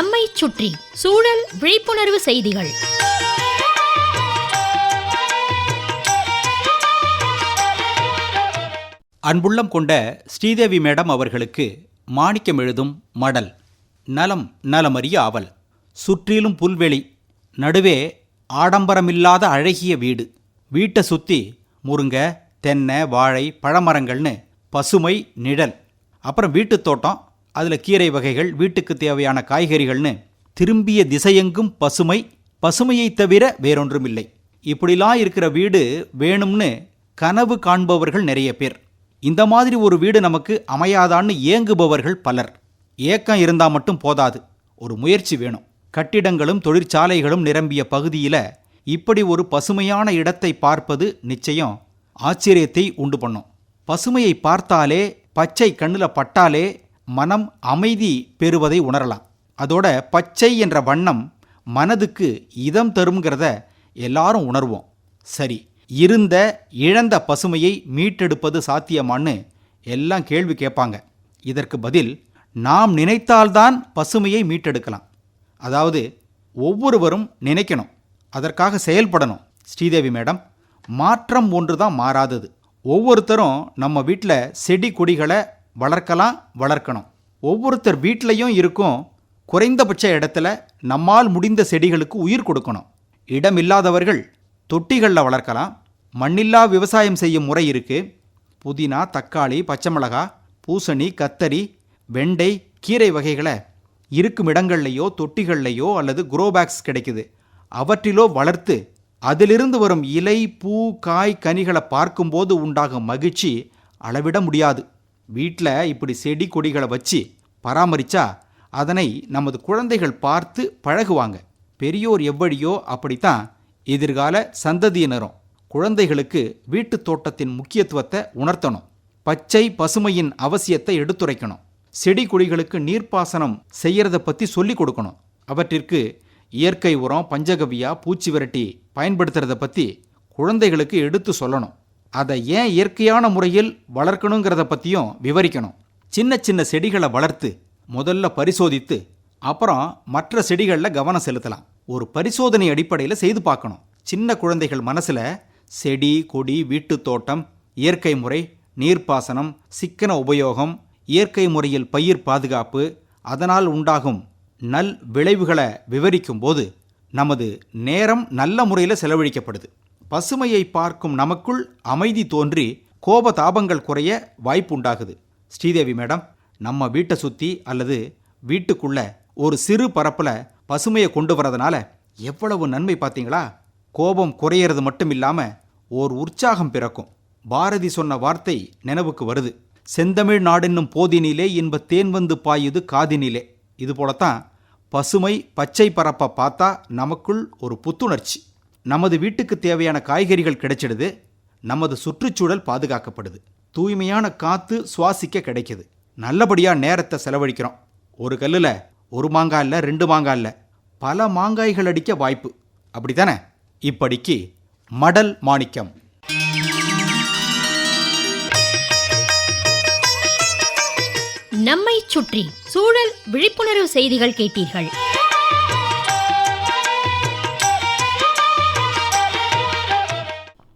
நம்மை சுற்றி சூழல் விழிப்புணர்வு செய்திகள். அன்புள்ளம் கொண்ட ஸ்ரீதேவி மேடம் அவர்களுக்கு மாணிக்கம் எழுதும் மடல் நலம் நலமறிய ஆவல். சுற்றிலும் புல்வெளி நடுவே ஆடம்பரமில்லாத அழகிய வீடு. வீட்டை சுற்றி முருங்க தென்னை வாழை பழமரங்கள்னு பசுமை நிழல். அப்புறம் வீட்டுத் தோட்டம் அதில் கீரை வகைகள் வீட்டுக்கு தேவையான காய்கறிகள்னு திரும்பிய திசையெங்கும் பசுமை பசுமையை தவிர வேறொன்றுமில்லை. இப்படிலாம் இருக்கிற வீடு வேணும்னு கனவு காண்பவர்கள் நிறைய பேர். இந்த மாதிரி ஒரு வீடு நமக்கு அமையாதான்னு ஏங்குபவர்கள் பலர். ஏக்கம் இருந்தால் மட்டும் போதாது. ஒரு முயற்சி வேணும். கட்டிடங்களும் தொழிற்சாலைகளும் நிரம்பிய பகுதியில் இப்படி ஒரு பசுமையான இடத்தை பார்ப்பது நிச்சயம் ஆச்சரியத்தை உண்டு பண்ணும். பசுமையை பார்த்தாலே பச்சை கண்ணில் பட்டாலே மனம் அமைதி பெறுவதை உணரலாம். அதோட பச்சை என்ற வண்ணம் மனதுக்கு இதம் தருங்கிறத எல்லாரும் உணர்வோம். சரி இருந்த இழந்த பசுமையை மீட்டெடுப்பது சாத்தியமான்னு எல்லாம் கேள்வி கேட்பாங்க. இதற்கு பதில் நாம் நினைத்தால்தான் பசுமையை மீட்டெடுக்கலாம். அதாவது ஒவ்வொருவரும் நினைக்கணும் அதற்காக செயல்படணும். ஸ்ரீதேவி மேடம் மாற்றம் ஒன்று தான் மாறாதது. ஒவ்வொருத்தரும் நம்ம வீட்டில் செடி கொடிகளை வளர்க்கலாம் வளர்க்கணும். ஒவ்வொருத்தர் வீட்லேயும் இருக்கும் குறைந்தபட்ச இடத்துல நம்மால் முடிந்த செடிகளுக்கு உயிர் கொடுக்கணும். இடம் இல்லாதவர்கள் தொட்டிகளில் வளர்க்கலாம். மண்ணில்லா விவசாயம் செய்யும் முறை இருக்கு. புதினா தக்காளி பச்சை மிளகா பூசணி கத்தரி வெண்டை கீரை வகைகளை இருக்கும் இடங்கள்லையோ தொட்டிகள்லையோ அல்லது குரோ பேக்ஸ் கிடைக்குது. அவற்றிலோ வளர்த்து அதிலிருந்து வரும் இலை பூ காய் கனிகளை பார்க்கும்போது உண்டாகும் மகிழ்ச்சி அளவிட முடியாது. வீட்டில் இப்படி செடி கொடிகளை வச்சு பராமரிச்சா அதனை நமது குழந்தைகள் பார்த்து பழகுவாங்க. பெரியோர் எவ்வழியோ அப்படித்தான் எதிர்கால சந்ததியினரும் குழந்தைகளுக்கு வீட்டுத் தோட்டத்தின் முக்கியத்துவத்தை உணர்த்தணும். பச்சை பசுமையின் அவசியத்தை எடுத்துரைக்கணும். செடி கொடிகளுக்கு நீர்ப்பாசனம் செய்யறத பற்றி சொல்லிக் கொடுக்கணும். அவற்றிற்கு இயற்கை உரம் பஞ்சகவியா பூச்சி விரட்டி பயன்படுத்துறத பற்றி குழந்தைகளுக்கு எடுத்து சொல்லணும். அதை ஏன் இயற்கையான முறையில் வளர்க்கணுங்கிறத பற்றியும் விவரிக்கணும். சின்ன சின்ன செடிகளை வளர்த்து முதல்ல பரிசோதித்து அப்புறம் மற்ற செடிகளில் கவனம் செலுத்தலாம். ஒரு பரிசோதனை அடிப்படையில் செய்து பார்க்கணும். சின்ன குழந்தைகள் மனசில் செடி கொடி வீட்டுத் தோட்டம் இயற்கை முறை நீர்ப்பாசனம் சிக்கன உபயோகம் இயற்கை முறையில் பயிர் பாதுகாப்பு அதனால் உண்டாகும் நல் விளைவுகளை விவரிக்கும் போது நமது நேரம் நல்ல முறையில் செலவழிக்கப்படுது. பசுமையை பார்க்கும் நமக்குள் அமைதி தோன்றி கோப தாபங்கள் குறைய வாய்ப்பு உண்டாகுது ஸ்ரீதேவி மேடம் நம்ம வீட்டை சுற்றி அல்லது வீட்டுக்குள்ள ஒரு சிறு பரப்பில் பசுமையை கொண்டு வரதுனால எவ்வளவு நன்மை பார்த்தீங்களா? கோபம் குறையிறது மட்டும் இல்லாமல் ஓர் உற்சாகம் பிறக்கும். பாரதி சொன்ன வார்த்தை நினைவுக்கு வருது. செந்தமிழ் நாடென்னும் போதினிலே இன்ப தேன் வந்து பாயுது காதினிலே. இது போலத்தான் பசுமை பச்சை பரப்பை பார்த்தா நமக்குள் ஒரு புத்துணர்ச்சி. நமது வீட்டுக்கு தேவையான காய்கறிகள் கிடைச்சிடுது நமது சுற்றுச்சூழல் பாதுகாக்கப்படுது. தூய்மையான காத்து சுவாசிக்க கிடைக்குது. நல்லபடியாக நேரத்தை செலவழிக்கிறோம். ஒரு கல்லில் ஒரு மாங்காய் இல்லை ரெண்டு மாங்காய் இல்லை பல மாங்காய்கள் அடிக்க வாய்ப்பு. அப்படித்தானே? இப்படிக்கு மடல் மாணிக்கம். நம்மை சுற்றி சூழல் விழிப்புணர்வு செய்திகள் கேட்டீர்கள்.